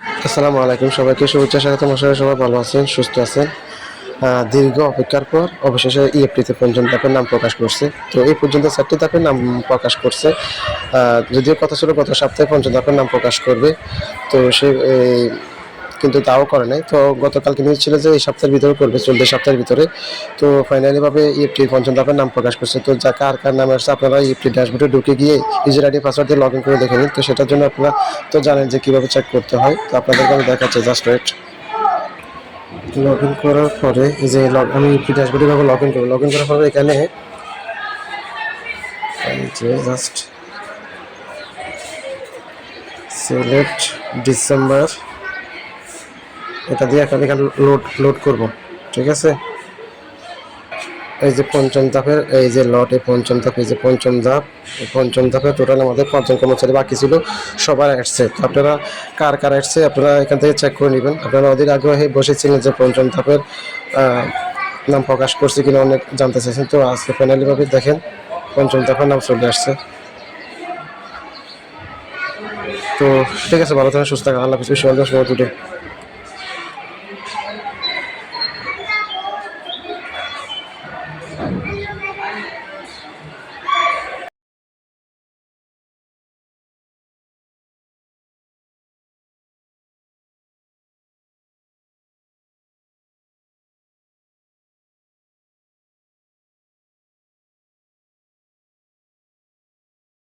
আসসালামু আলাইকুম সবাইকে, শুভেচ্ছা স্বাগত মশাই সবাই ভালো আছেন, সুস্থ আছেন। দীর্ঘ অপেক্ষার পর অবশেষে ইএফটিতে পঞ্চম ধাপের নাম প্রকাশ করছে। তো এই পর্যন্ত চারটি ধাপের নাম প্রকাশ করছে। যদিও কথা ছিল গত সপ্তাহে পঞ্চম ধাপের নাম প্রকাশ করবে। তো সে কিন্তু তাও করে নাই। তো গতকালকে নিউজ ছিল যে এই সপ্তাহের ভিতরে করবে চলতি সপ্তাহের ভিতরে। তো ফাইনালি ভাবে ইএফটি পঞ্চম ধাপের নাম প্রকাশ করছে। তো যা কার কার নাম আসছে আপনারা ইএফটি ড্যাশবোর্ডে ঢুকে গিয়ে ইউজার আইডি পাসওয়ার্ড দিয়ে লগ ইন করে দেখে নিন। তো সেটার জন্য আপনারা তো জানেন যে কীভাবে চেক করতে হয়। তো আপনাদেরকে আমি দেখাচ্ছি জাস্ট ওয়েট লগ ইন করার পরে যে লগ আমি ইপি ড্যাশবোর্ডে ভাবে লগ ইন করব। লগ ইন করার পরে এখানে জাস্ট সিলেক্ট ডিসেম্বর এটা দিয়ে এখন এখানে লোড লোড করব, ঠিক আছে? এই যে পঞ্চম ধাপের, এই যে লট এই পঞ্চম ধাপ, এই যে পঞ্চম ধাপ, এই পঞ্চম ধাপে টোটাল আমাদের পাঁচজন কর্মচারী বাকি ছিল, সবার আসছে। তো আপনারা কার কার আসছে, আপনারা এখান থেকে চেক করে নেবেন। আপনারা অধীর আগ্রহে বসেছিলেন যে পঞ্চম ধাপের নাম প্রকাশ করছে কিনা অনেক জানতে চাইছেন। তো আজকে ফাইনালি ভাবে দেখেন, পঞ্চম ধাপের নাম চলে আসছে। তো ঠিক আছে, ভালো থাকেন, সুস্থ থাকেন, আল্লাহ দুটো